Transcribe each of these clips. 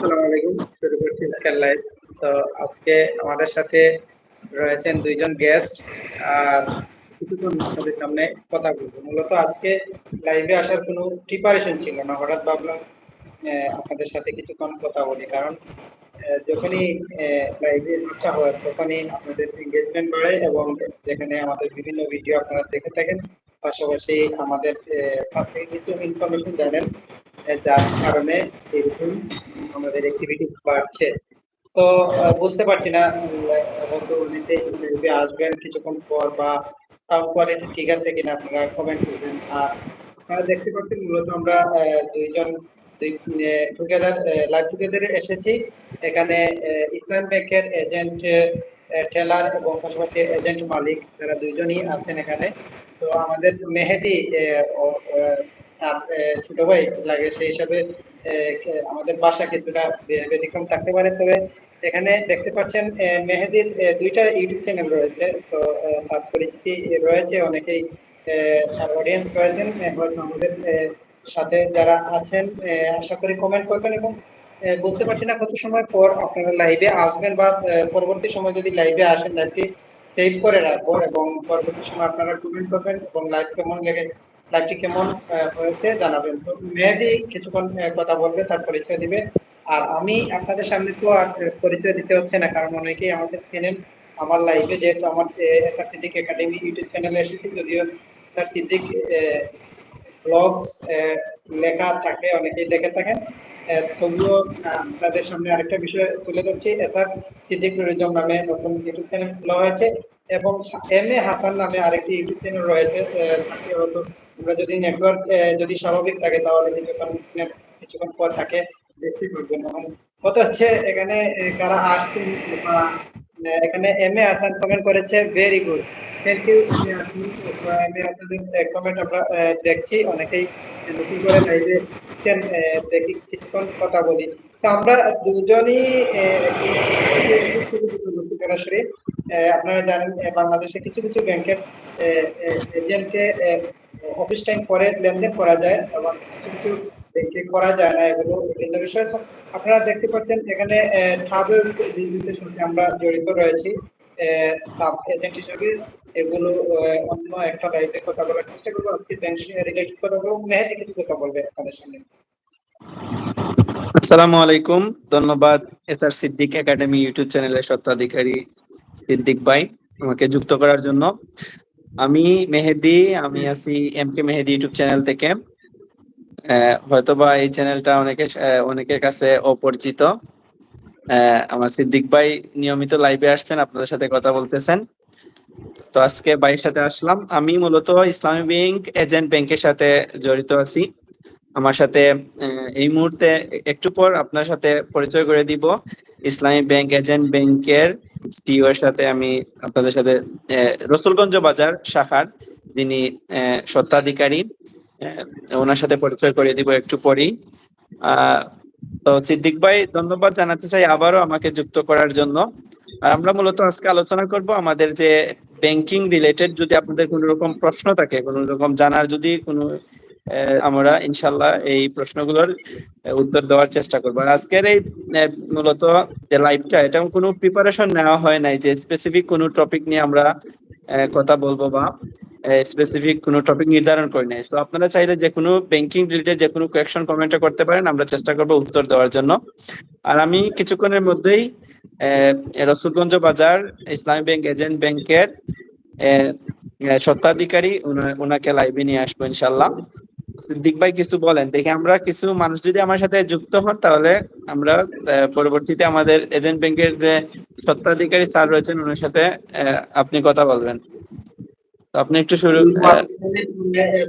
আসসালামু আলাইকুম শুরু করছি লাইভ তো আজকে আমাদের সাথে রয়েছেন দুইজন গেস্ট আর কিছুক্ষণ সামনে কথা বলব। মূলত আজকে লাইভে আসার কোনো প্রিপারেশন ছিল না। হঠাৎ ভাবলাম আপনাদের সাথে কিছুক্ষণ কথা বলি। কারণ যখনই লাইভে আসা হয়, তখনই আপনাদের বাড়ে এবং যেখানে আমাদের বিভিন্ন ভিডিও আপনারা দেখে থাকেন। পাশাপাশি আমাদের কাছ থেকে কিছু ইনফরমেশন জানেন যার কারণে এরকম আমাদের অ্যাক্টিভিটি বাড়ছে। তো বুঝতে পারছি না অনেকেই লাইভে আসবেন কিছুক্ষণ পর বা সাউন্ড কোয়ালিটি ঠিক আছে কিনা আপনারা কমেন্ট করবেন। আর আপনারা দেখতে পাচ্ছেন মূলত আমরা দুইজন টুগেদার লাইভ টুগেদারে এসেছি। এখানে ইসলাম ব্যাংকের এজেন্ট টেলার এবং পাশাপাশি এজেন্ট মালিক তারা দুইজনই আছেন এখানে। তো আমাদের মেহেদি ছোট ভাই লাগে, সেই হিসাবে আমাদের বাসা কিছুটা ব্যতিক্রম থাকতে পারে। তবে এখানে দেখতে পাচ্ছেন মেহেদির দুইটা ইউটিউব চ্যানেল রয়েছে। তো তার পরিচিতি রয়েছে, অনেকেই তার অডিয়েন্স রয়েছেন। হয়তো আমাদের সাথে যারা আছেন আশা করি কমেন্ট করবেন এবং বুঝতে পারছি না কত সময় পর আপনারা লাইভে আসবেন বা পরবর্তী সময় যদি লাইভে আসেন লাইভটি সেভ করে রাখব এবং পরবর্তী সময় আপনারা কমেন্ট করবেন এবং লাইভ কেমন লেগে লাইভটি কেমন হয়েছে জানাবেন। তো মেহেদি কিছুক্ষণ কথা বলবে তার পরিচয় দিবে। আর আমি আপনাদের সামনে তো আর পরিচয় দিতে হচ্ছে না, কারণ অনেকেই আমাকে চেনেন আমার লাইভে যেহেতু আমার S R Siddique academy YouTube চ্যানেলে এসেছি, যদিও স্যার সিদ্দিক ব্লগস লেখা থাকে, অনেকেই দেখে থাকেন। তবুও আপনাদের সামনে আরেকটা বিষয় তুলে ধরছি। এসআর সিদ্দিক নুরুজ্জাম নামে নতুন ইউটিউব চ্যানেল খোলা হয়েছে। এবং এম এ হাসান নামে আরেকটি ইউটিউব চ্যানেল রয়েছে আমরা যদি নেটওয়ার্ক যদি স্বাভাবিক থাকে তাহলে কিছুক্ষণ কিছুক্ষণ পর থাকে দেখতে পারবেন কত হচ্ছে এখানে কারা আসছেন এখানে এম এ হাসান কমেন্ট করেছে very good thank you M A comment আমরা দেখছি অনেকেই নতুন করে দেখি কিছুক্ষণ কথা বলি আমরা দুজনই সরাসরি আপনারা জানেন বাংলাদেশে কিছু কিছু ব্যাংকের এজেন্টকে অফিস টাইম পরে লেনদেন করা যায় এবং কিছু কিছু ব্যাংকে করা যায় না, এগুলো বিভিন্ন বিষয়। আপনারা দেখতে পাচ্ছেন, এখানে ট্রাভেলস বিজনেসের সাথে আমরা জড়িত রয়েছি। সাব এজেন্ট হিসেবে এগুলো অন্য একটা লাইভে কথা বলার চেষ্টা করব। আজকে ব্যাংক রিলেটেড কথা বলব মেহেদি কিছু কথা বলবে আপনাদের সামনে। আসসালামু আলাইকুম। ধন্যবাদ, S R Siddique academy YouTube চ্যানেলের স্বত্বাধিকারী সিদ্দিক ভাই, আমাকে যুক্ত করার জন্য। আমি মেহেদি, আমি আছি M K Mehedi YouTube channel থেকে। হয়তোবা এই চ্যানেলটা অনেকে অনেকের কাছে অপরিচিত। আমার সিদ্দিক ভাই নিয়মিত লাইভে আসছেন, আপনাদের সাথে কথা বলতেছেন। তো আজকে ভাইয়ের সাথে আসলাম। আমি মূলত ইসলামী ব্যাংক এজেন্ট ব্যাংকের সাথে জড়িত আছি। আমার সাথে এই মুহূর্তে একটু পর আপনার সাথে পরিচয় করে দিব। ইসলামী ব্যাংক এজেন্ট ব্যাংকের সিইও এর সাথে আমি আপনাদের সাথে রসুলগঞ্জ বাজার শাখার যিনি আহ, ওনার সাথে পরিচয় করে দিব একটু পরেই। তো সিদ্দিক ভাই ধন্যবাদ জানাতে চাই আবারও আমাকে যুক্ত করার জন্য। আর আমরা মূলত আজকে আলোচনা করব আমাদের যে ব্যাংকিং রিলেটেড যদি আপনাদের কোনো রকম প্রশ্ন থাকে কোনো রকম জানার যদি কোনো আমরা ইনশাল্লাহ এই প্রশ্নগুলোর উত্তর দেওয়ার চেষ্টা করব। আজকের এই মূলত যে লাইভটা এটা কোনো প্রিপারেশন নেওয়া হয় নাই যে স্পেসিফিক কোনো টপিক নিয়ে আমরা কথা বলব বা স্পেসিফিক কোনো টপিক নির্ধারণ করি নাই। তো আপনারা চাইলে যে কোনো ব্যাংকিং রিলেটেড যে কোনো কোয়েকশন কমেন্টে করতে পারেন, আমরা চেষ্টা করব উত্তর দেওয়ার জন্য। আর আমি কিছুক্ষণের মধ্যেই রসুলগঞ্জ বাজার ইসলামী ব্যাংক এজেন্ট ব্যাংকের উনা- ওনাকে লাইভে নিয়ে আসব ইনশাল্লাহ সিদ্দিক ভাই কিছু বলেন, দেখি আমরা কিছু মানুষ যদি আমার সাথে যুক্ত হন, তাহলে আমরা পরবর্তীতে আমাদের এজেন্ট ব্যাংকের যে স্বত্বাধিকারী স্যার রয়েছেন ওনার সাথে আপনি কথা বলবেন। আপনি একটু শুরু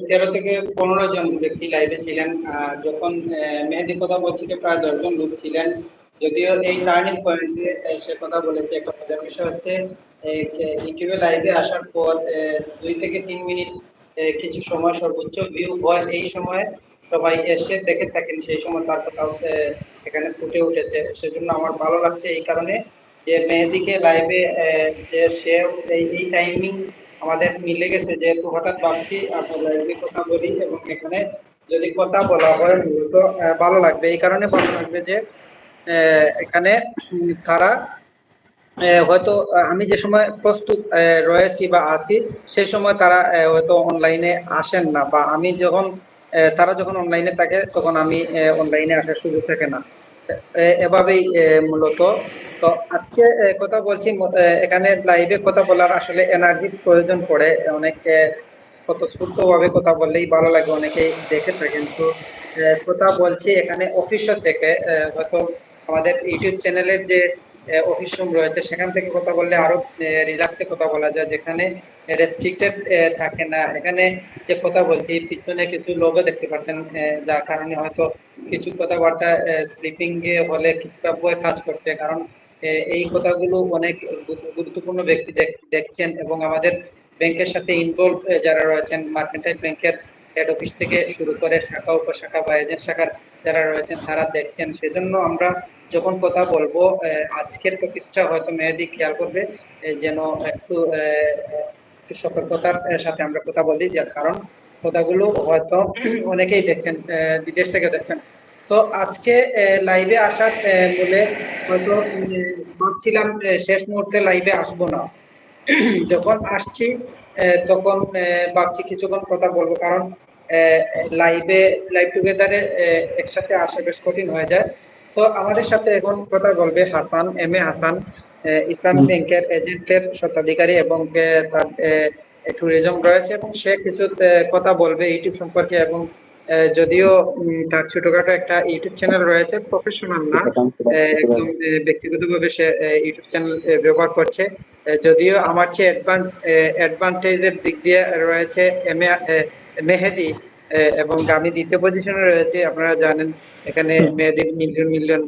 তেরো থেকে পনেরো জন ব্যক্তি লাইভে ছিলেন যখন মেহেদি কথা বলছিল প্রায় দশজন লোক ছিলেন, যদিও এই টার্নিং পয়েন্টে সে কথা বলেছে। একটা মজার বিষয় হচ্ছে লাইভে আসার পর দুই থেকে তিন মিনিট কিছু সময় সর্বোচ্চ ভিউ হয় এই সময়। সবাই এসে দেখে থাকেন সেই সময় তার কথা এখানে ফুটে উঠেছে। সেজন্য আমার ভালো লাগছে এই কারণে যে মেহেদিকে লাইভে যে সে এই টাইমিং আমাদের মিলে গেছে। যেহেতু হঠাৎ ভাবছি আমরা লাইভে কথা বলি এবং এখানে যদি কথা বলা হয় আহ, ভালো লাগবে। এই কারণে ভালো লাগবে যে এখানে তারা হয়তো আমি যে সময় প্রস্তুত রয়েছি বা আছি সেই সময় তারা হয়তো অনলাইনে আসেন না বা আমি যখন তারা যখন অনলাইনে থাকে তখন আমি অনলাইনে আসার সুযোগ থাকে না। এভাবেই মূলত। তো আজকে কথা বলছি এখানে লাইভে কথা বলার আসলে এনার্জির প্রয়োজন পড়ে। অনেক আহ, স্বতঃস্ফূর্ত ভাবে কথা বললেই ভালো লাগে অনেকেই দেখে থাকেন। তো কথা বলছি এখানে অফিস থেকে হয়তো আমাদের ইউটিউব চ্যানেলের যে অফিস রুম রয়েছে। সেখান থেকে কথা বললে আরও রিল্যাক্সে কথা বলা যায়, যেখানে রেস্ট্রিক্টেড থাকে না। এখানে যে কথা বলছি, পিছনে কিছু লোগো দেখতে পাচ্ছেন যার কারণে হয়তো কিছু কথাবার্তা স্লিপিং হলে কিছুটা বই কাজ করছে। কারণ এই কথাগুলো অনেক গুরুত্বপূর্ণ ব্যক্তি দেখছেন এবং আমাদের ব্যাংকের সাথে ইনভলভ যারা রয়েছেন, মার্কেন্টাইল ব্যাংকের হেড অফিস থেকে শুরু করে শাখা, উপশাখা বা এজেন্ট শাখার যারা রয়েছেন, তারা দেখছেন। সেজন্য আমরা যখন কথা বলব আজকের টপিকসটা হয়তো মেহেদি খেয়াল করবে যেন একটু সতর্কতার সাথে আমরা কথা বলি, যার কারণ কথাগুলো হয়তো অনেকেই দেখছেন বিদেশ থেকে দেখছেন। তো আজকে লাইভে আসার বলে হয়তো ভাবছিলাম শেষ মুহূর্তে লাইভে আসব না। যখন আসছি তখন ভাবছি কিছুক্ষণ কথা বলব, কারণ লাইভে লাইভ টুগেদারে একসাথে আসা বেশ কঠিন হয়ে যায়। তো আমাদের সাথে এখন কথা বলবে হাসান এম এ হাসান ইসলামী ব্যাংকের এজেন্টের স্বত্বাধিকারী এবং তার ট্যুরিজম রয়েছে এবং সে কিছু কথা বলবে ইউটিউব সম্পর্কে এবং যদিও তার ছোটখাটো একটা ইউটিউব চ্যানেল রয়েছে প্রফেশনাল না একদম ব্যক্তিগতভাবে সে ইউটিউব চ্যানেল ব্যবহার করছে যদিও আমার চেয়ে অ্যাডভান্স অ্যাডভান্টেজের দিক দিয়ে রয়েছে এম এ মেহেদি এবং আমি দ্বিতীয় পজিশনে রয়েছে। আপনারা জানেন এখানে মেয়েদের মিলিয়ন মিলিয়ন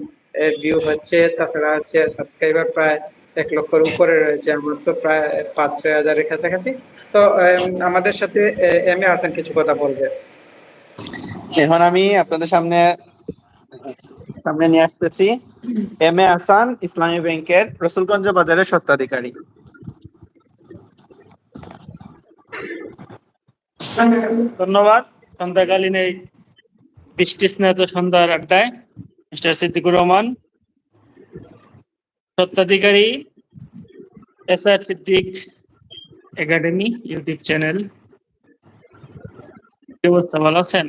ভিউ হচ্ছে। তাছাড়া হচ্ছে সাবস্ক্রাইবার প্রায় এক লক্ষর উপরে রয়েছে। আমার তো প্রায় পাঁচ ছয় হাজারের কাছাকাছি। তো আমাদের সাথে এম এ হাসান কিছু কথা বলবে। এখন আমি আপনাদের সামনে সামনে নিয়ে আসতেছি। এম এ হাসান ইসলামী ব্যাংকের রসুলগঞ্জ বাজারের স্বত্বাধিকারী। ধন্যবাদ। সন্ধ্যাকালীন এই বৃষ্টি স্নাত সন্ধ্যার আড্ডায় mister Siddiqur Rahman সত্ত্বাধিকারী S R Siddique academy YouTube channel. ভালো আছেন?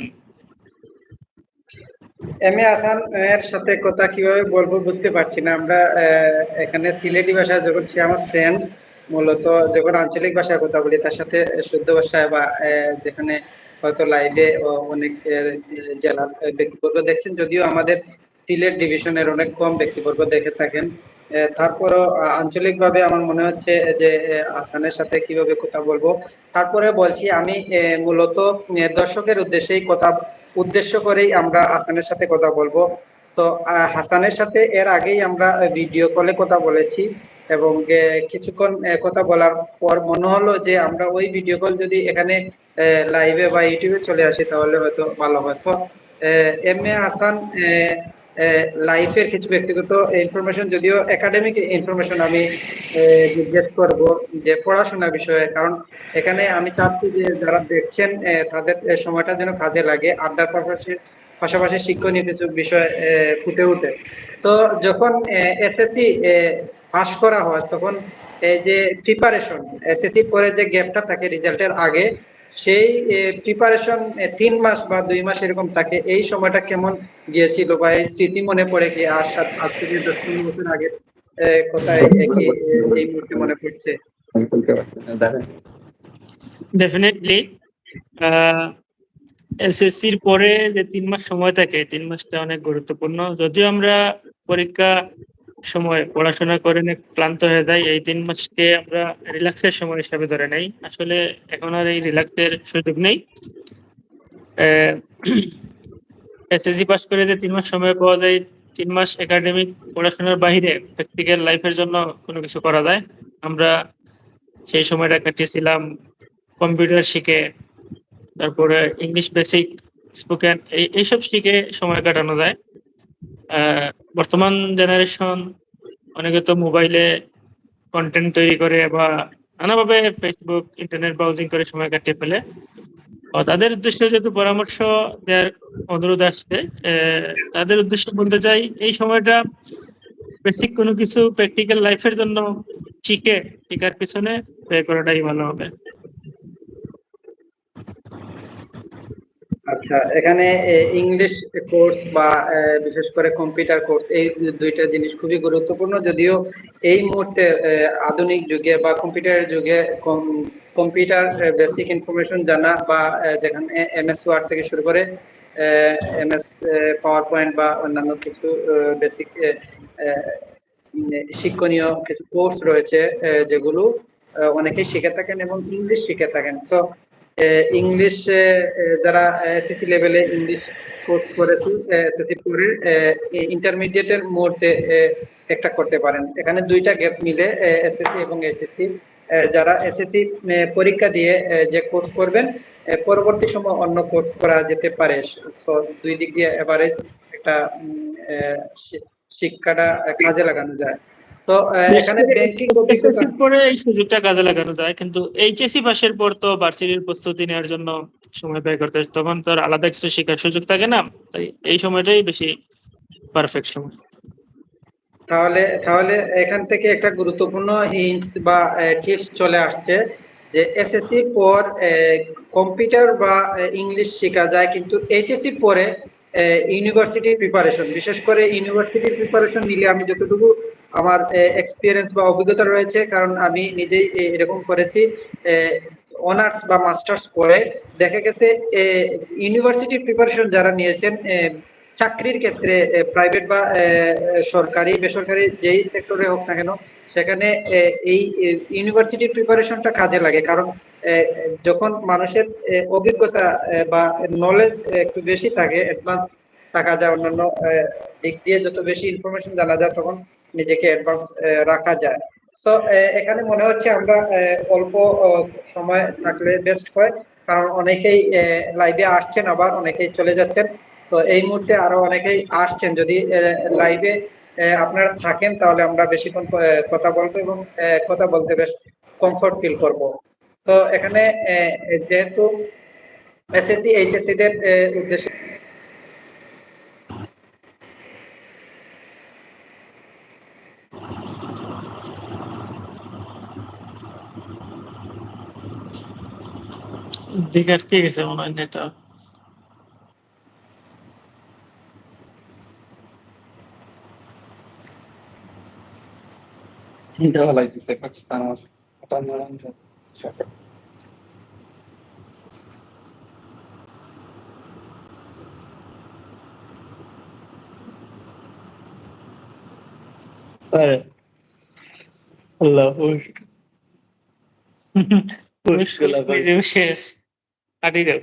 এম এ হাসান এর সাথে কথা কীভাবে বলব বুঝতে পারছি না। আমরা এখানে সিলেটি ভাষা যখন সে আমার ফ্রেন্ড মূলত যখন আঞ্চলিক ভাষায় কথা বলি, তার সাথে শুদ্ধ ভাষায় বা যেখানে হয়তো লাইভে অনেক জেলার ব্যক্তিবর্গ দেখছেন যদিও আমাদের সিলেট ডিভিশনের অনেক কম ব্যক্তিবর্গ দেখে থাকেন। তারপরও আঞ্চলিক ভাবে আমার মনে হচ্ছে যে আহ, হাসানের সাথে কীভাবে কথা বলব। তারপরে বলছি আমি মূলত দর্শকের উদ্দেশ্যেই কথা উদ্দেশ্য করেই আমরা হাসানের সাথে কথা বলব। তো হাসানের সাথে এর আগেই আমরা ভিডিও কলে কথা বলেছি। এবং কিছুক্ষণ কথা বলার পর মনে হলো যে আমরা ওই ভিডিও কল যদি এখানে লাইভে বা ইউটিউবে চলে আসি, তাহলে হয়তো ভালো হয়। তো এম এ হাসান লাইফের কিছু ব্যক্তিগত ইনফরমেশন যদিও একাডেমিক ইনফরমেশন আমি জিজ্ঞেস করব যে পড়াশোনা বিষয়ে, কারণ এখানে আমি চাচ্ছি যে যারা দেখছেন তাদের সময়টা যেন কাজে লাগে, আড্ডার পাশাপাশি পাশাপাশি শিক্ষণীয় কিছু বিষয় ফুটে উঠে তো যখন এসএসসি পাস করা হয়, তখন এই যে প্রিপারেশন এসএসসি পরে যে গ্যাপটা থাকে রেজাল্টের আগে, সেই প্রিপারেশন তিন মাস বা দুই মাস এরকম থাকে। এই সময়টা কেমন গিয়েছিল বা এই স্মৃতি মনে পড়ে কি আর সাত- আজ থেকে দশ পনেরো বছর আগে কোথায় এই মুহূর্তে মনে পড়ছে? ডেফিনেটলি এসএসসির পরে যে তিন মাস সময় থাকে, তিন মাসটা অনেক গুরুত্বপূর্ণ। যদিও আমরা পরীক্ষা সময় পড়াশোনা করে ক্লান্ত হয়ে যায়, এই তিন মাসকে আমরা রিল্যাক্সের সময় হিসাবে ধরে নেই। আসলে এখন আর এই রিল্যাক্সের সুযোগ নেই। এসএসসি পাস করে যে তিন মাস সময় পাওয়া যায়, তিন মাস একাডেমিক পড়াশোনার বাইরে প্র্যাকটিক্যাল লাইফের জন্য কোনো কিছু করা যায়। আমরা সেই সময়টা কাটিয়েছিলাম কম্পিউটার শিখে, তারপরে ইংলিশ বেসিক, স্পোকেন, এই, এইসব শিখে সময় কাটানো যায়। বর্তমান জেনারেশন অনেকে তো মোবাইলে কন্টেন্ট তৈরি করে বা নানাভাবে ফেসবুক ইন্টারনেট ব্রাউজিং করে সময় কাটিয়ে ফেলে। তাদের উদ্দেশ্যে যেহেতু পরামর্শ দেওয়ার অনুরোধ আসছে তাদের উদ্দেশ্যে বলতে চাই, এই সময়টা বেসিক কোনো কিছু প্র্যাকটিক্যাল লাইফের জন্য শিখে, শেখার পিছনে ব্যয় করাটাই ভালো হবে। আচ্ছা এখানে ইংলিশ কোর্স বা বিশেষ করে কম্পিউটার কোর্স এই দুইটা জিনিস খুবই গুরুত্বপূর্ণ। যদিও এই মুহূর্তে আধুনিক যুগে বা কম্পিউটারের যুগে কম্পিউটার বেসিক ইনফরমেশন জানা বা যেখানে এমএস ওয়ার্ড থেকে শুরু করে এমএস পাওয়ার পয়েন্ট বা অন্যান্য কিছু বেসিক শিক্ষণীয় কিছু কোর্স রয়েছে যেগুলো অনেকেই শিখে থাকেন এবং ইংলিশ শিখে থাকেন। তো ইংলিশ যারা এসএসসি লেভেলে ইংলিশ কোর্স করেছে এসএসসি পরে ইন্টারমিডিয়েটের মুহূর্তে একটা করতে পারেন। এখানে দুইটা গ্যাপ মিলে এসএসসি এবং এইচএসসি যারা এসএসসি পরীক্ষা দিয়ে যে কোর্স করবেন পরবর্তী সময় অন্য কোর্স করা যেতে পারে। তো, দুই দিক দিয়ে এভারেজ একটা শিক্ষাটা কাজে লাগানো যায়। তো আহ, এখানে ব্যাংকিং এসএসসি পরে এই সুযোগটা কাজে লাগানো যায় কিন্তু এইচএসসি পাশের পর তো ভার্সিটির প্রস্তুতি নেওয়ার জন্য সময় ব্যয় করতে হয়। তখন তো আলাদা কিছু শেখার সুযোগ থাকে না তাই এই সময়টাই বেশি পারফেক্ট সময়। তাহলে তাহলে এখান থেকে একটা গুরুত্বপূর্ণ হিন্টস বা টিপস চলে আসছে যে এসএসসি পর কম্পিউটার বা ইংলিশ শেখা যায় কিন্তু এইচএসসি পরে ইউনিভার্সিটি প্রিপারেশন বিশেষ করে ইউনিভার্সিটি প্রিপারেশন নিলে আমি যতটুকু আমার এক্সপিরিয়েন্স বা অভিজ্ঞতা রয়েছে, কারণ আমি নিজেই এরকম করেছি। অনার্স বা মাস্টার্স করে দেখা গেছে ইউনিভার্সিটি প্রিপারেশন যারা নিয়েছেন চাকরির ক্ষেত্রে প্রাইভেট বা সরকারি, বেসরকারি যেই সেক্টরে হোক না কেন, সেখানে এই ইউনিভার্সিটির প্রিপারেশনটা কাজে লাগে। কারণ যখন মানুষের অভিজ্ঞতা বা নলেজ একটু বেশি থাকে অ্যাডভান্স থাকা যায়, অন্যান্য দিক দিয়ে যত বেশি ইনফরমেশন জানা যায়, তখন নিজেকে অ্যাডভান্স রাখা যায়। তো এখানে মনে হচ্ছে আমরা অল্প সময় থাকলে বেস্ট হয়, কারণ অনেকেই লাইভে আসছেন, আবার অনেকেই চলে যাচ্ছেন। তো এই মুহূর্তে আরও অনেকেই আসছেন, যদি লাইভে আপনারা থাকেন, তাহলে আমরা বেশিক্ষণ কথা বলব এবং কথা বলতে বেশ কমফর্ট ফিল করব। তো এখানে যেহেতু এসএসসি এইচএসসি দের উদ্দেশ্যে দিকে আটকে গেছে মনে হয় নেটটা তিনটা বেলায় দিছে পাকিস্তান আমার। হ্যাঁ। আল্লাহ শেষ কাটিয়ে যাও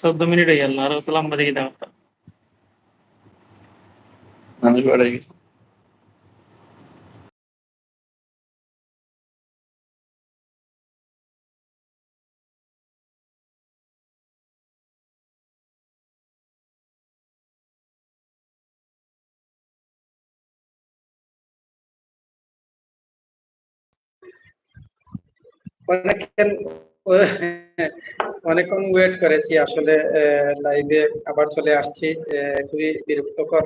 চোদ্দ মিনিট হয়ে গেল আরও তো লম্বা দিকে দেওয়া মানুষ বাড়াই গেছে। অনেকক্ষণ অনেকক্ষণ ওয়েট করেছি আসলে লাইভে আবার চলে আসছি। খুবই বিরক্তকর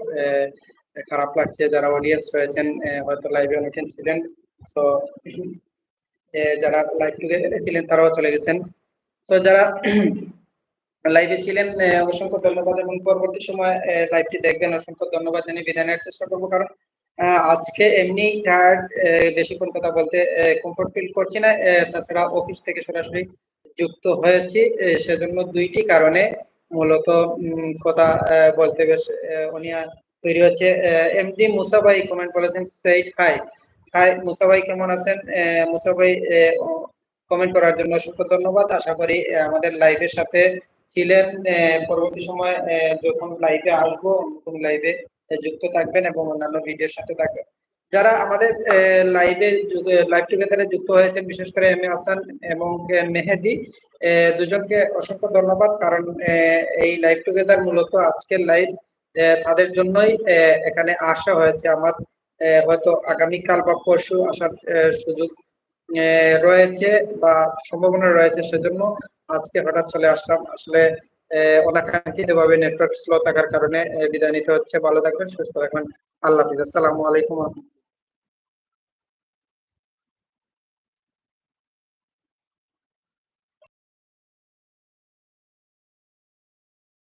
খারাপ লাগছে যারা অডিয়েন্স রয়েছেন হয়তো লাইভে অনেকক্ষণ ছিলেন। তো যারা লাইভ ছিলেন তারাও চলে গেছেন। তো যারা লাইভে ছিলেন অসংখ্য ধন্যবাদ এবং পরবর্তী সময় লাইভটি দেখবেন। অসংখ্য ধন্যবাদ জানিয়ে নেওয়ার চেষ্টা করব। কারণ আজকে এমনি টায়ার্ড বেশিক্ষণ কথা বলতে কমফোর্ট ফিল করছি না তাছাড়া অফিস থেকে সরাসরি যুক্ত হয়েছি সেজন্য দুইটি কারণে মূলত কথা বলতে বেশ অনীহা তৈরি হচ্ছে এমডি মুসা ভাই কমেন্ট করেছেন সেইট হাই হাই মুসা ভাই কেমন আছেন? আহ, মুসা ভাই কমেন্ট করার জন্য অসংখ্য ধন্যবাদ। আশা করি আমাদের লাইভের সাথে ছিলেন পরবর্তী সময় যখন লাইভে আসব নতুন লাইভে যুক্ত থাকবেন এবং অন্যান্য ভিডিওর সাথে থাকবেন। যারা আমাদের লাইভে লাইভ টুগেদারে যুক্ত হয়েছেন, বিশেষ করে এম এ হাসান এবং মেহেদি দুজনকে অসংখ্য ধন্যবাদ। কারণ এই লাইভ টুগেদার মূলত আজকের লাইভ তাদের জন্যই এখানে আসা হয়েছে। আমার হয়তো আগামীকাল বা পরশু আসার সুযোগ রয়েছে বা সম্ভাবনা রয়েছে, সেজন্য আজকে হঠাৎ চলে আসলাম। আসলে অনাকাঙ্ক্ষিত ভাবে নেটওয়ার্ক স্লো থাকার কারণে বিদায় নিতে হচ্ছে। ভালো থাকবেন, সুস্থ থাকবেন। আল্লাহ হাফিজ। আসসালামু আলাইকুম।